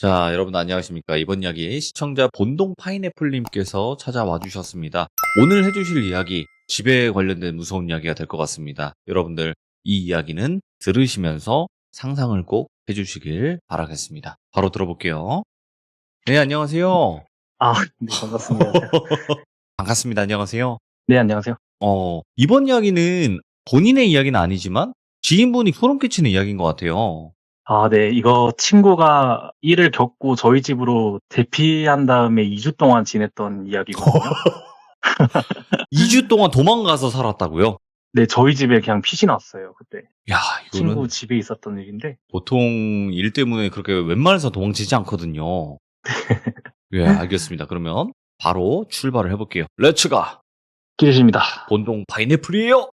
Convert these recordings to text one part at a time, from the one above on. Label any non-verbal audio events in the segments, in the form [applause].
자, 여러분 안녕하십니까. 이번 이야기 시청자 본동 파인애플님께서 찾아와 주셨습니다. 오늘 해주실 이야기, 집에 관련된 무서운 이야기가 될 것 같습니다. 여러분들 이 이야기는 들으시면서 상상을 꼭 해주시길 바라겠습니다. 바로 들어볼게요. 네, 안녕하세요. 아, 네, 반갑습니다. [laughs] 반갑습니다. 안녕하세요. 네, 안녕하세요. 어, 이번 이야기는 본인의 이야기는 아니지만 지인분이 소름 끼치는 이야기인 것 같아요. 아, 네, 이거 친구가 일을 겪고 저희 집으로 대피한 다음에 2 주 동안 지냈던 이야기거든요. [laughs] 2 주 동안 도망가서 살았다고요? 네, 저희 집에 그냥 핏이 났어요, 그때. 야, 이거는 친구 집에 있었던 일인데. 보통 일 때문에 그렇게 웬만해서 도망치지 않거든요. [laughs] 예, 알겠습니다. 그러면 바로 출발을 해 볼게요. 렛츠 가 기르십니다. 본동 파인애플이에요.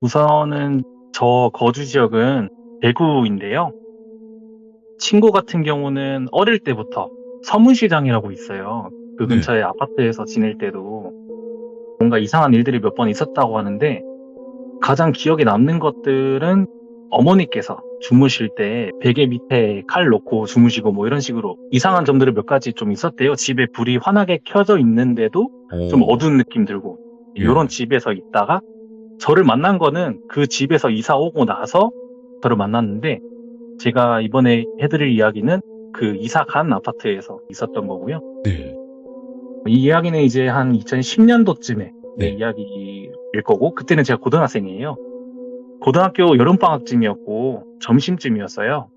우선은 저 거주 지역은 대구인데요. 친구 같은 경우는 어릴 때부터 서문시장이라고 있어요. 그 네. 근처에 아파트에서 지낼 때도 뭔가 이상한 일들이 몇 번 있었다고 하는데 가장 기억에 남는 것들은 어머니께서 주무실 때 베개 밑에 칼 놓고 주무시고 뭐 이런 식으로 이상한 점들이 몇 가지 좀 있었대요. 집에 불이 환하게 켜져 있는데도 좀 오, 어두운 느낌 들고 예. 이런 집에서 있다가 저를 만난 거는 그 집에서 이사 오고 나서 저를 만났는데 제가 이번에 해드릴 이야기는 그 이사 간 아파트에서 있었던 거고요. 네. 이 이야기는 이제 한 2010년도쯤에 네. 이야기일 거고 그때는 제가 고등학생이에요. 고등학교 여름방학쯤이었고 점심쯤이었어요.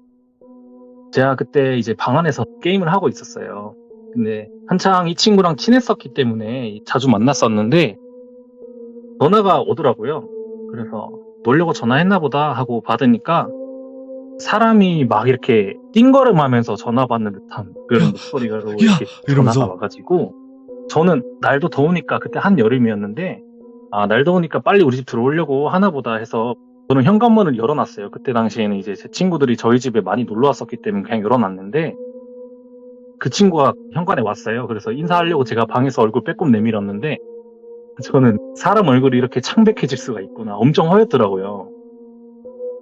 제가 그때 이제 방 안에서 게임을 하고 있었어요. 근데 한창 이 친구랑 친했었기 때문에 자주 만났었는데 전화가 오더라고요. 그래서 놀려고 전화했나 보다 하고 받으니까 사람이 막 이렇게 띵걸음하면서 전화 받는 듯한 그런 목소리가 이렇게 이러면서? 전화가 와가지고 저는 날도 더우니까 그때 한 여름이었는데 아 날 더우니까 빨리 우리 집 들어오려고 하나 보다 해서 저는 현관문을 열어놨어요. 그때 당시에는 이제 제 친구들이 저희 집에 많이 놀러 왔었기 때문에 그냥 열어놨는데 그 친구가 현관에 왔어요. 그래서 인사하려고 제가 방에서 얼굴 빼꼼 내밀었는데 저는 사람 얼굴이 이렇게 창백해질 수가 있구나. 엄청 허였더라고요.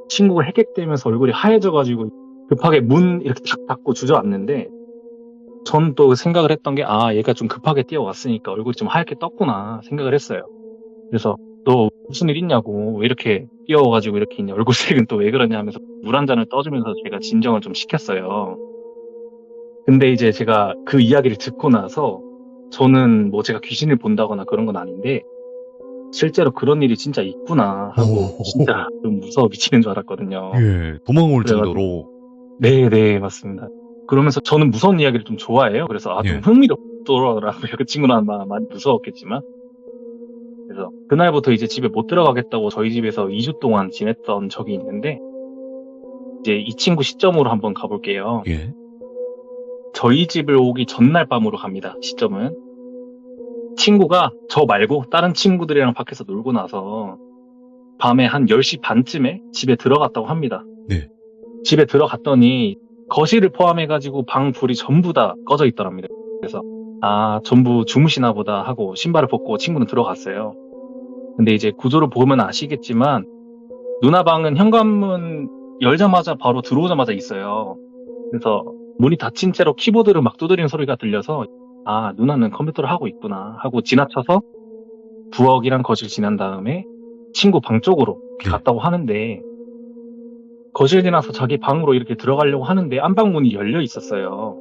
친구가 헥헥대면서 얼굴이 하얘져가지고 급하게 문 이렇게 탁 닫고 주저앉는데 전 또 생각을 했던 게 아 얘가 좀 급하게 뛰어왔으니까 얼굴이 좀 하얗게 떴구나 생각을 했어요. 그래서 너 무슨 일 있냐고 왜 이렇게 뛰어와가지고 이렇게 있냐 얼굴색은 또 왜 그러냐 하면서 물 한 잔을 떠주면서 제가 진정을 좀 시켰어요. 근데 이제 제가 그 이야기를 듣고 나서 저는 뭐 제가 귀신을 본다거나 그런 건 아닌데 실제로 그런 일이 진짜 있구나 하고 오. 진짜 좀 무서워 미치는 줄 알았거든요. 예, 도망올 그래가지고- 정도로. 네, 네, 맞습니다. 그러면서 저는 무서운 이야기를 좀 좋아해요. 그래서 아, 좀 예. 흥미롭더라고요. [laughs] 그 친구는 아마 많이 무서웠겠지만. 그래서 그날부터 이제 집에 못 들어가겠다고 저희 집에서 2주 동안 지냈던 적이 있는데 이제 이 친구 시점으로 한번 가볼게요. 예. 저희 집을 오기 전날 밤으로 갑니다. 시점은. 친구가 저 말고 다른 친구들이랑 밖에서 놀고 나서 밤에 한 10시 반쯤에 집에 들어갔다고 합니다. 네. 집에 들어갔더니 거실을 포함해가지고 방 불이 전부 다 꺼져 있더랍니다. 그래서 아 전부 주무시나 보다 하고 신발을 벗고 친구는 들어갔어요. 근데 이제 구조를 보면 아시겠지만 누나 방은 현관문 열자마자 바로 들어오자마자 있어요. 그래서 문이 닫힌 채로 키보드를 막 두드리는 소리가 들려서 아 누나는 컴퓨터를 하고 있구나 하고 지나쳐서 부엌이랑 거실 지난 다음에 친구 방 쪽으로 네. 갔다고 하는데 거실 지나서 자기 방으로 이렇게 들어가려고 하는데 안방 문이 열려 있었어요.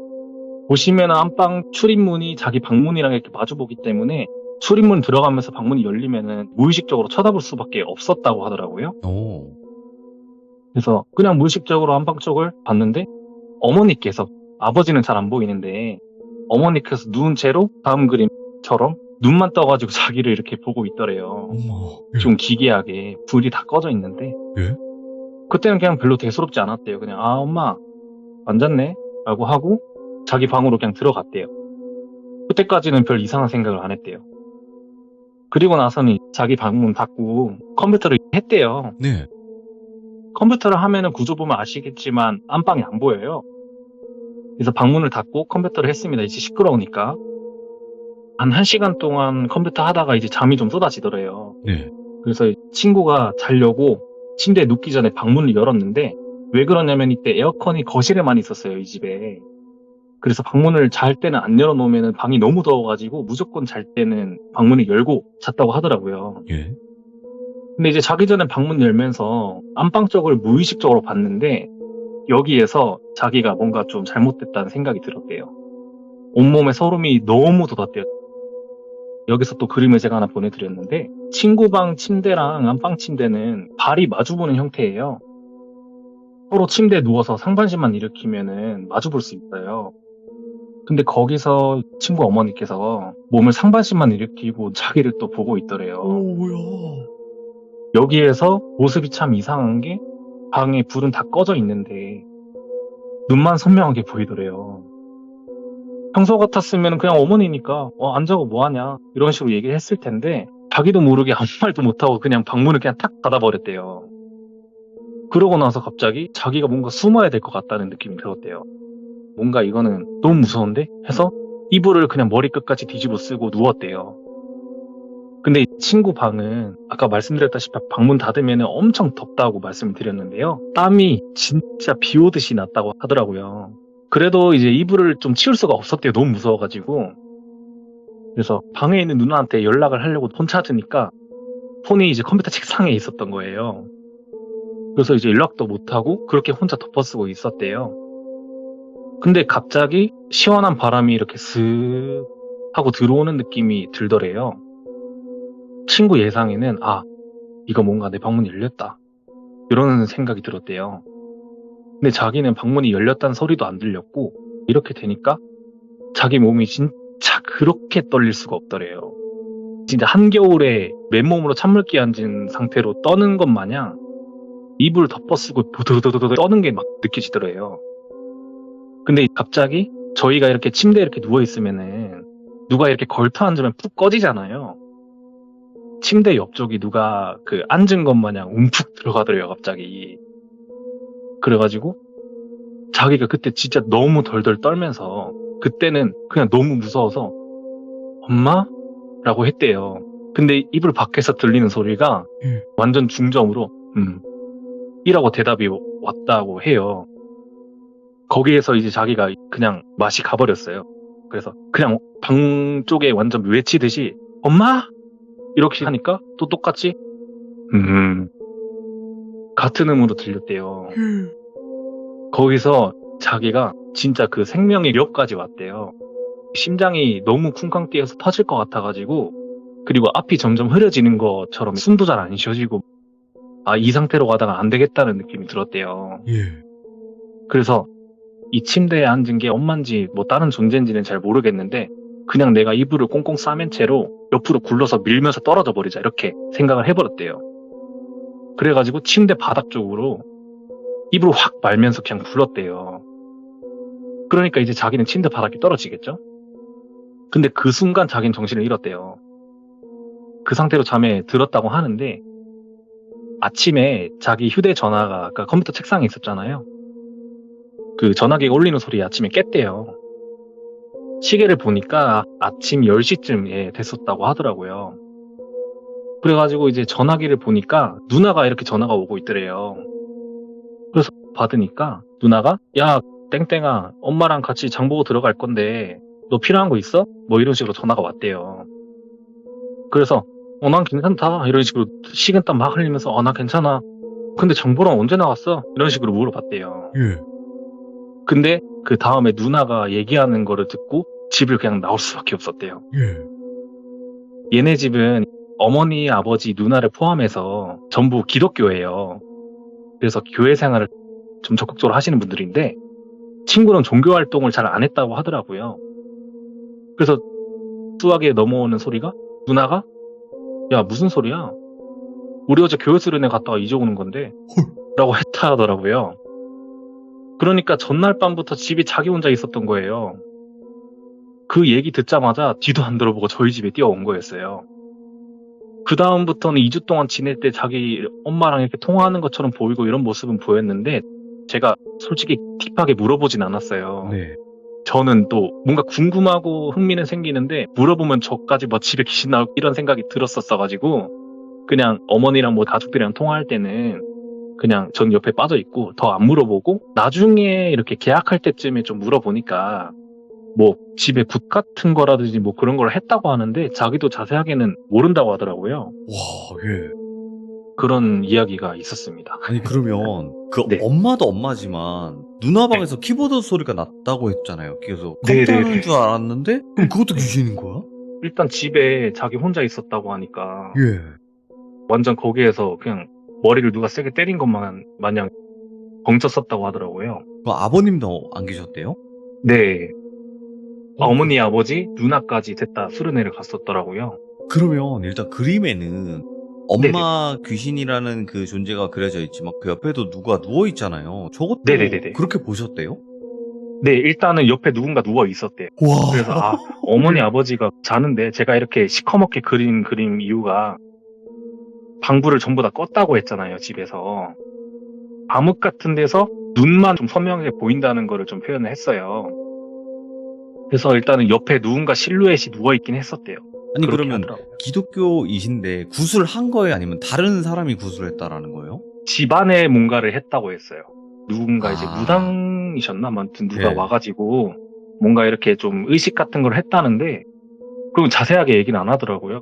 보시면 안방 출입문이 자기 방문이랑 이렇게 마주보기 때문에 출입문 들어가면서 방문이 열리면은 무의식적으로 쳐다볼 수밖에 없었다고 하더라고요. 오. 그래서 그냥 무의식적으로 안방 쪽을 봤는데 어머니께서 아버지는 잘 안 보이는데 어머니께서 누운 채로 다음 그림처럼 눈만 떠가지고 [laughs] 자기를 이렇게 보고 있더래요. 어머. 좀 기괴하게 불이 다 꺼져 있는데 예? 그때는 그냥 별로 대수롭지 않았대요. 그냥 아 엄마 안 잤네 라고 하고 자기 방으로 그냥 들어갔대요. 그때까지는 별 이상한 생각을 안 했대요. 그리고 나서는 자기 방문 닫고 컴퓨터를 했대요. 네. 컴퓨터를 하면은 구조 보면 아시겠지만 안방이 안 보여요. 그래서 방문을 닫고 컴퓨터를 했습니다. 이제 시끄러우니까. 한 1시간 동안 컴퓨터 하다가 이제 잠이 좀 쏟아지더래요. 네. 그래서 친구가 자려고 침대에 눕기 전에 방문을 열었는데 왜 그러냐면 이때 에어컨이 거실에만 있었어요, 이 집에. 그래서 방문을 잘 때는 안 열어놓으면 방이 너무 더워가지고 무조건 잘 때는 방문을 열고 잤다고 하더라고요. 예. 근데 이제 자기 전에 방문 열면서 안방 쪽을 무의식적으로 봤는데 여기에서 자기가 뭔가 좀 잘못됐다는 생각이 들었대요. 온몸에 소름이 너무 돋았대요. 여기서 또 그림을 제가 하나 보내드렸는데 친구 방 침대랑 안방 침대는 발이 마주보는 형태예요. 서로 침대에 누워서 상반신만 일으키면은 마주볼 수 있어요. 근데 거기서 친구 어머니께서 몸을 상반신만 일으키고 자기를 또 보고 있더래요. 뭐야. 여기에서 모습이 참 이상한 게 방에 불은 다 꺼져 있는데 눈만 선명하게 보이더래요. 평소 같았으면 그냥 어머니니까 어, 안 자고 뭐하냐 이런 식으로 얘기를 했을 텐데 자기도 모르게 아무 말도 못하고 그냥 방문을 그냥 탁 닫아버렸대요. 그러고 나서 갑자기 자기가 뭔가 숨어야 될 것 같다는 느낌이 들었대요. 뭔가 이거는 너무 무서운데? 해서 이불을 그냥 머리끝까지 뒤집어 쓰고 누웠대요. 근데 이 친구 방은 아까 말씀드렸다시피 방문 닫으면 엄청 덥다고 말씀을 드렸는데요. 땀이 진짜 비 오듯이 났다고 하더라고요. 그래도 이제 이불을 좀 치울 수가 없었대요. 너무 무서워가지고. 그래서 방에 있는 누나한테 연락을 하려고 폰 찾으니까 폰이 이제 컴퓨터 책상에 있었던 거예요. 그래서 이제 연락도 못하고 그렇게 혼자 덮어쓰고 있었대요. 근데 갑자기 시원한 바람이 이렇게 슥 하고 들어오는 느낌이 들더래요. 친구 예상에는 아 이거 뭔가 내 방문이 열렸다 이런 생각이 들었대요. 근데 자기는 방문이 열렸다는 소리도 안 들렸고 이렇게 되니까 자기 몸이 진짜 그렇게 떨릴 수가 없더래요. 진짜 한겨울에 맨몸으로 찬물기 앉은 상태로 떠는 것 마냥 이불 덮어쓰고 도도도도도 떠는 게 막 느껴지더래요. 근데 갑자기 저희가 이렇게 침대에 이렇게 누워 있으면은 누가 이렇게 걸터 앉으면 푹 꺼지잖아요. 침대 옆쪽이 누가 그 앉은 것 마냥 움푹 들어가더래요, 갑자기. 그래가지고 자기가 그때 진짜 너무 덜덜 떨면서 그때는 그냥 너무 무서워서 엄마? 라고 했대요. 근데 이불 밖에서 들리는 소리가 음. 완전 중점으로 음 이라고 대답이 왔다고 해요. 거기에서 이제 자기가 그냥 맛이 가버렸어요. 그래서 그냥 방 쪽에 완전 외치듯이 엄마? 이렇게 하니까 또 똑같이 음 같은 음으로 들렸대요. 거기서 자기가 진짜 그 생명의 력까지 왔대요. 심장이 너무 쿵쾅 뛰어서 터질 것 같아가지고 그리고 앞이 점점 흐려지는 것처럼 숨도 잘 안 쉬어지고 아 이 상태로 가다가 안 되겠다는 느낌이 들었대요. 예. 그래서 이 침대에 앉은 게 엄마인지 뭐 다른 존재인지는 잘 모르겠는데 그냥 내가 이불을 꽁꽁 싸맨 채로 옆으로 굴러서 밀면서 떨어져 버리자 이렇게 생각을 해버렸대요. 그래가지고 침대 바닥 쪽으로 이불을 확 말면서 그냥 굴렀대요. 그러니까 이제 자기는 침대 바닥이 떨어지겠죠? 근데 그 순간 자기는 정신을 잃었대요. 그 상태로 잠에 들었다고 하는데 아침에 자기 휴대전화가 아까 컴퓨터 책상에 있었잖아요. 그 전화기가 울리는 소리에 아침에 깼대요. 시계를 보니까 아침 10시쯤에 됐었다고 하더라고요. 그래가지고 이제 전화기를 보니까 누나가 이렇게 전화가 오고 있더래요. 그래서 받으니까 누나가 야 땡땡아 엄마랑 같이 장 보고 들어갈 건데 너 필요한 거 있어? 뭐 이런 식으로 전화가 왔대요. 그래서 어 난 괜찮다 이런 식으로 식은땀 막 흘리면서 어 나 괜찮아. 근데 장 보러 언제 나왔어? 이런 식으로 물어봤대요. 예. 근데 그 다음에 누나가 얘기하는 거를 듣고 집을 그냥 나올 수밖에 없었대요. 예. 얘네 집은 어머니, 아버지, 누나를 포함해서 전부 기독교예요. 그래서 교회 생활을 좀 적극적으로 하시는 분들인데 친구는 종교 활동을 잘 안 했다고 하더라고요. 그래서 수학에 넘어오는 소리가 누나가 야 무슨 소리야? 우리 어제 교회 수련회 갔다가 이제 오는 건데 라고 했다 하더라고요. 그러니까 전날 밤부터 집에 자기 혼자 있었던 거예요. 그 얘기 듣자마자 뒤도 안 들어보고 저희 집에 뛰어온 거였어요. 그 다음부터는 2주 동안 지낼 때 자기 엄마랑 이렇게 통화하는 것처럼 보이고 이런 모습은 보였는데 제가 솔직히 딥하게 물어보진 않았어요. 네. 저는 또 뭔가 궁금하고 흥미는 생기는데 물어보면 저까지 뭐 집에 귀신 나올 이런 생각이 들었었어가지고 그냥 어머니랑 뭐 가족들이랑 통화할 때는 그냥 전 옆에 빠져 있고 더 안 물어보고 나중에 이렇게 계약할 때쯤에 좀 물어보니까 뭐 집에 굿 같은 거라든지 뭐 그런 걸 했다고 하는데 자기도 자세하게는 모른다고 하더라고요. 와, 예. 그런 이야기가 있었습니다. 아니 그러면 그 네. 엄마도 엄마지만 누나 방에서 키보드 소리가 났다고 했잖아요. 그래서 네, 네, 컴퓨터는 네. 줄 알았는데 그럼 그것도 귀신인 거야? 일단 집에 자기 혼자 있었다고 하니까 예. 완전 거기에서 그냥 머리를 누가 세게 때린 것만 마냥 벙쳤었다고 하더라고요. 그 아버님도 안 계셨대요? 네. 어머니, 아버지, 누나까지 됐다 수련회를 갔었더라고요. 그러면 일단 그림에는 엄마 귀신이라는 그 존재가 그려져 있지만 그 옆에도 누가 누워 있잖아요. 저것도 네네네네. 그렇게 보셨대요? 네, 일단은 옆에 누군가 누워 있었대요. 와. 그래서 아, 어머니, 아버지가 자는데 제가 이렇게 시커멓게 그린 그림 이유가 방불을 전부 다 껐다고 했잖아요, 집에서. 암흑 같은 데서 눈만 좀 선명하게 보인다는 거를 좀 표현을 했어요. 그래서 일단은 옆에 누군가 실루엣이 누워있긴 했었대요. 아니 그러면 하더라고요. 기독교이신데 구술한 거예요? 아니면 다른 사람이 구술했다라는 거예요? 집안에 뭔가를 했다고 했어요. 누군가 이제 아. 무당이셨나? 아무튼 누가 네. 와가지고 뭔가 이렇게 좀 의식 같은 걸 했다는데 그리고 자세하게 얘기는 안 하더라고요.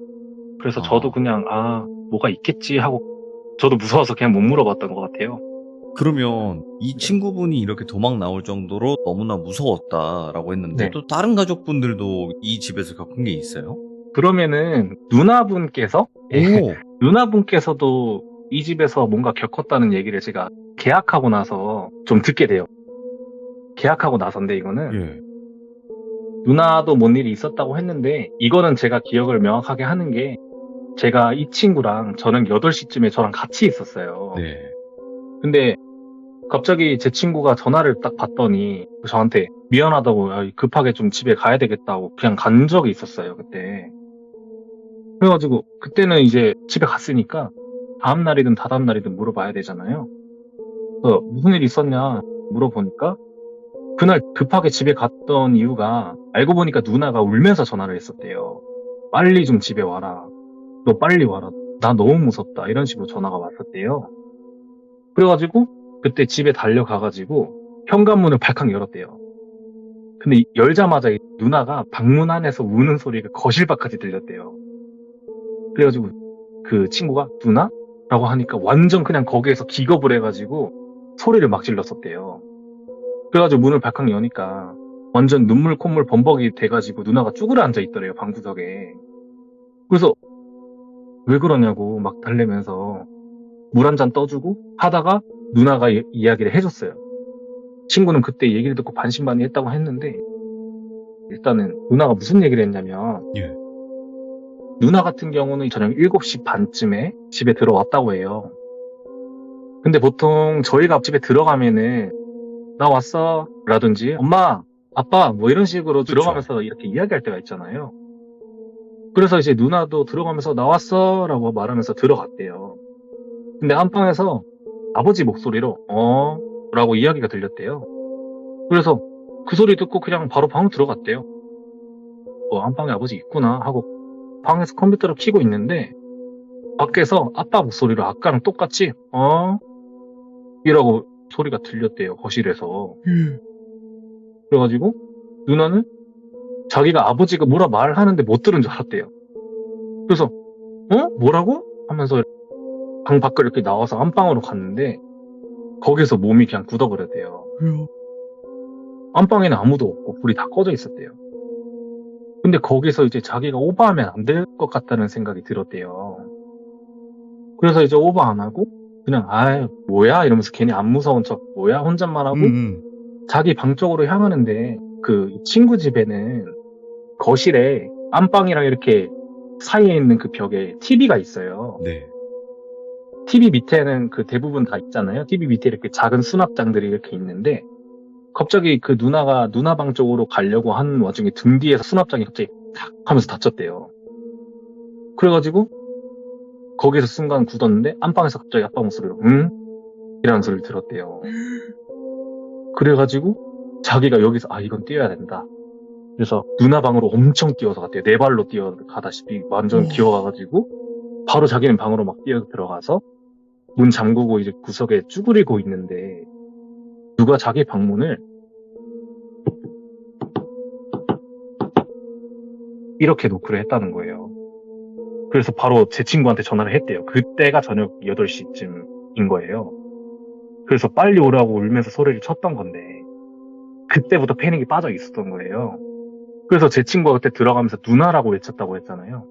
그래서 아. 저도 그냥 아 뭐가 있겠지 하고 저도 무서워서 그냥 못 물어봤던 것 같아요. 그러면 이 네. 친구분이 이렇게 도망 나올 정도로 너무나 무서웠다라고 했는데 네. 또 다른 가족분들도 이 집에서 겪은 게 있어요? 그러면은 누나분께서 예, 오. [laughs] 누나분께서도 이 집에서 뭔가 겪었다는 얘기를 제가 계약하고 나서 좀 듣게 돼요. 계약하고 나서인데 이거는 예. 누나도 뭔 일이 있었다고 했는데 이거는 제가 기억을 명확하게 하는 게 제가 이 친구랑 저녁 8시쯤에 저랑 같이 있었어요. 네. 근데 갑자기 제 친구가 전화를 딱 받더니 저한테 미안하다고 야, 급하게 좀 집에 가야 되겠다고 그냥 간 적이 있었어요 그때. 그래가지고 그때는 이제 집에 갔으니까 다음 날이든 다다음 날이든 물어봐야 되잖아요. 그래서 무슨 일 있었냐? 물어보니까 그날 급하게 집에 갔던 이유가 알고 보니까 누나가 울면서 전화를 했었대요 빨리 좀 집에 와라 너 빨리 와라 나 너무 무섭다 이런 식으로 전화가 왔었대요 그래가지고 그때 집에 달려가가지고 현관문을 발칵 열었대요. 근데 이- 열자마자 이 누나가 방문 안에서 우는 소리가 거실 밖까지 들렸대요. 그래가지고 그 친구가 누나? 라고 하니까 완전 그냥 거기에서 기겁을 해가지고 소리를 막 질렀었대요. 그래가지고 문을 발칵 여니까 완전 눈물 콧물 범벅이 돼가지고 누나가 쭈그려 앉아 있더래요 방구석에. 그래서 왜 그러냐고 막 달래면서 물 한 잔 떠주고 하다가 누나가 이- 이야기를 해줬어요. 친구는 그때 얘기를 듣고 반신반의했다고 했는데 일단은 누나가 무슨 얘기를 했냐면 예. 누나 같은 경우는 저녁 7시 반쯤에 집에 들어왔다고 해요. 근데 보통 저희가 집에 들어가면은 나 왔어 라든지 엄마 아빠 뭐 이런 식으로 그쵸. 들어가면서 이렇게 이야기할 때가 있잖아요. 그래서 이제 누나도 들어가면서 나왔어 라고 말하면서 들어갔대요. 근데 안방에서 아버지 목소리로 어? 라고 이야기가 들렸대요. 그래서 그 소리 듣고 그냥 바로 방으로 들어갔대요. 어, 안방에 아버지 있구나 하고 방에서 컴퓨터를 켜고 있는데 밖에서 아빠 목소리로 아까랑 똑같이 어? 이라고 소리가 들렸대요. 거실에서. 그래가지고 누나는 자기가 아버지가 뭐라 말하는데 못 들은 줄 알았대요. 그래서 어? 뭐라고? 하면서 방 밖을 이렇게 나와서 안방으로 갔는데 거기서 몸이 그냥 굳어버렸대요. 안방에는 아무도 없고 불이 다 꺼져 있었대요. 근데 거기서 이제 자기가 오버하면 안 될 것 같다는 생각이 들었대요. 그래서 이제 오버 안 하고 그냥 아이 뭐야 이러면서 괜히 안 무서운 척 뭐야 혼잣말 하고 음, 음. 자기 방 쪽으로 향하는데 그 친구 집에는 거실에 안방이랑 이렇게 사이에 있는 그 벽에 TV가 있어요. 네. TV 밑에는 그 대부분 다 있잖아요. TV 밑에 이렇게 작은 수납장들이 이렇게 있는데 갑자기 그 누나가 누나 방 쪽으로 가려고 하는 와중에 등 뒤에서 수납장이 갑자기 탁 하면서 닫혔대요. 그래가지고 거기서 순간 굳었는데 안방에서 갑자기 아빠 목소리로 응? 이라는 소리를 들었대요. [gasps] 그래가지고 자기가 여기서 아 이건 뛰어야 된다. 그래서 누나 방으로 엄청 뛰어서 갔대요. 네 발로 뛰어가다시피 완전 우와. 기어가가지고 바로 자기는 방으로 막 뛰어 들어가서 문 잠그고 이제 구석에 쭈그리고 있는데 누가 자기 방문을 이렇게 노크를 했다는 거예요. 그래서 바로 제 친구한테 전화를 했대요. 그때가 저녁 8시쯤인 거예요. 그래서 빨리 오라고 울면서 소리를 쳤던 건데 그때부터 패닉이 빠져 있었던 거예요. 그래서 제 친구가 그때 들어가면서 누나라고 외쳤다고 했잖아요.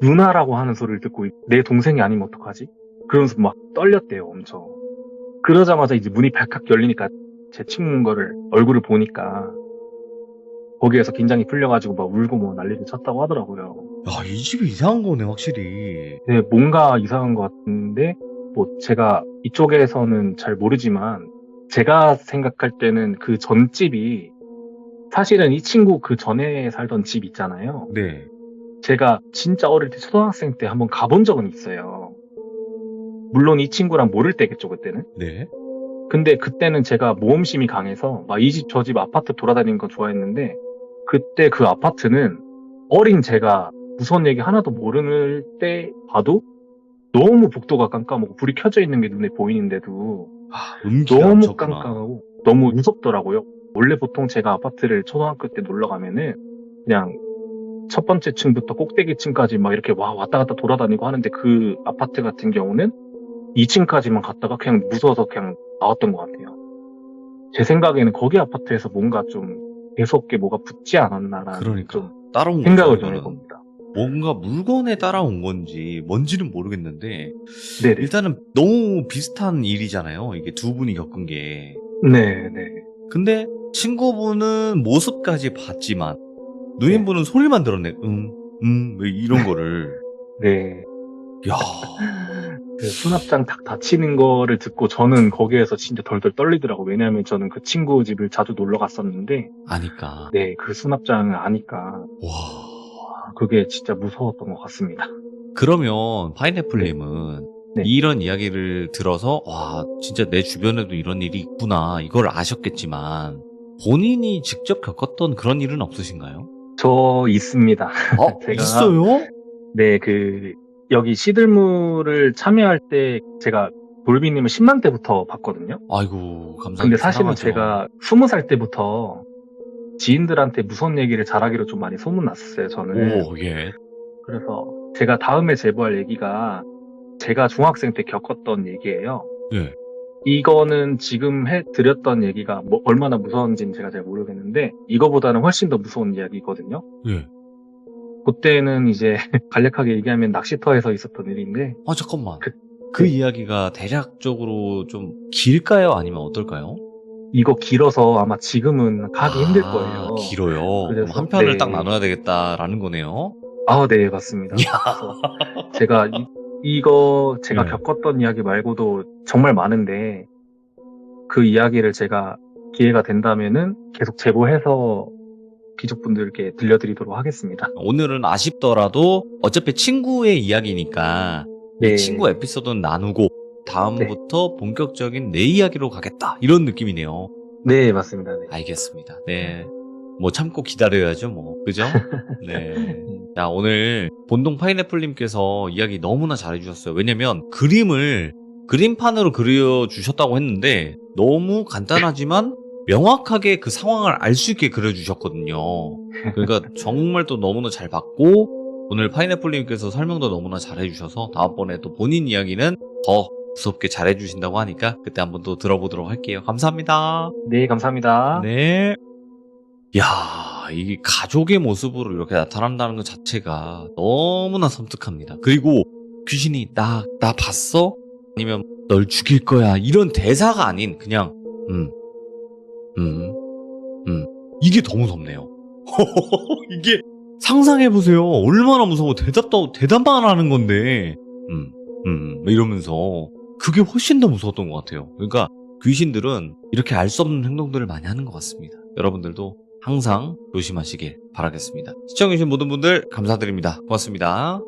누나라고 하는 소리를 듣고 내 동생이 아니면 어떡하지? 그러면서 막 떨렸대요, 엄청. 그러자마자 이제 문이 발칵 열리니까 제 친구 거를 얼굴을 보니까 거기에서 긴장이 풀려가지고 막 울고 뭐 난리를 쳤다고 하더라고요. 야, 이 집이 이상한 거네, 확실히. 네, 뭔가 이상한 것 같은데 뭐 제가 이쪽에서는 잘 모르지만 제가 생각할 때는 그 전집이 사실은 이 친구 그 전에 살던 집 있잖아요. 네. 제가 진짜 어릴 때 초등학생 때 한번 가본 적은 있어요. 물론 이 친구랑 모를 때겠죠, 그때는. 네. 근데 그때는 제가 모험심이 강해서 막 이 집 저 집 아파트 돌아다니는 거 좋아했는데 그때 그 아파트는 어린 제가 무서운 얘기 하나도 모르는 때 봐도 너무 복도가 깜깜하고 불이 켜져 있는 게 눈에 보이는데도 아, 음기가 너무. 깜깜하고 너무 무섭더라고요. 원래 보통 제가 아파트를 초등학교 때 놀러 가면은 그냥 첫 번째 층부터 꼭대기 층까지 막 이렇게 와 왔다 갔다 돌아다니고 하는데 그 아파트 같은 경우는 2층까지만 갔다가 그냥 무서워서 그냥 나왔던 것 같아요. 제 생각에는 거기 아파트에서 뭔가 좀 계속게 뭐가 붙지 않았나라는 그러니까. 좀 따라온 생각을 좀. 해봅니다. 뭔가 물건에 따라온 건지 뭔지는 모르겠는데 네네. 일단은 너무 비슷한 일이잖아요. 이게 두 분이 겪은 게. 네 네. 근데 친구분은 모습까지 봤지만 누님분은 소리만 들었네. 음, 음, 왜 이런 거를. 네. 야, 그 수납장 탁 닫히는 거를 듣고 저는 거기에서 진짜 덜덜 떨리더라고. 왜냐하면 저는 그 친구 집을 자주 놀러 갔었는데, 아니까. 네, 그 수납장을 아니까 와. 그게 진짜 무서웠던 것 같습니다. 그러면 파인애플님은 네. 이런 이야기를 들어서 와 진짜 내 주변에도 이런 일이 있구나 이걸 아셨겠지만 본인이 직접 겪었던 그런 일은 없으신가요? 저 있습니다. 어 [laughs] 제가- 있어요? 네, 그 여기 시들무를 참여할 때 제가 돌비님을 10만 때부터 봤거든요. 아이고 감사합니다. 근데 사실은 사랑하죠. 제가 20살 때부터 지인들한테 무서운 얘기를 잘하기로 좀 많이 소문났었어요, 저는. 오 예. 그래서 제가 다음에 제보할 얘기가 제가 중학생 때 겪었던 얘기예요. 예. 이거는 지금 해 드렸던 얘기가 뭐 얼마나 무서운지는 제가 잘 모르겠는데 이거보다는 훨씬 더 무서운 이야기거든요. 예. 그때는 이제 [laughs] 간략하게 얘기하면 낚시터에서 있었던 일인데 아 잠깐만. 그, 그- 이야기가 대략적으로 좀 길까요? 아니면 어떨까요? 이거 길어서 아마 지금은 가기 힘들 아, 거예요. 길어요. 그럼 그래서- 한 편을 네. 딱 나눠야 되겠다라는 거네요. 아, 네, 맞습니다. 그래서 제가 이, 거 제가 네. 겪었던 이야기 말고도 정말 많은데 그 이야기를 제가 기회가 된다면은 계속 제보해서 귀족분들께 들려드리도록 하겠습니다. 오늘은 아쉽더라도 어차피 친구의 이야기니까 네. 이 친구 에피소드는 나누고 다음부터 본격적인 내 이야기로 가겠다 이런 느낌이네요. 네, 맞습니다. 네. 알겠습니다. 네. 뭐 참고 기다려야죠, 뭐. 그죠? [laughs] 네. 자, 오늘 본동 파인애플님께서 이야기 너무나 잘해주셨어요. 왜냐면 그림을 그림판으로 그려주셨다고 했는데 너무 간단하지만 명확하게 그 상황을 알 수 있게 그려주셨거든요. 그러니까 정말 또 너무나 잘 봤고 오늘 파인애플님께서 설명도 너무나 잘해주셔서 다음번에 또 본인 이야기는 더 무섭게 잘해주신다고 하니까 그때 한번 또 들어보도록 할게요. 감사합니다. 네, 감사합니다. 네. 야, 이 가족의 모습으로 이렇게 나타난다는 것 자체가 너무나 섬뜩합니다. 그리고 귀신이 나, 나 봤어? 아니면 널 죽일 거야. 이런 대사가 아닌 그냥, 음, 음, 음. 이게 더 무섭네요. [laughs] 이게 상상해보세요. 얼마나 무서워. 대답도, 대답만 하는 건데, 음, 음, 이러면서 그게 훨씬 더 무서웠던 것 같아요. 그러니까 귀신들은 이렇게 알 수 없는 행동들을 많이 하는 것 같습니다. 여러분들도 항상 조심하시길 바라겠습니다. 시청해주신 모든 분들 감사드립니다. 고맙습니다.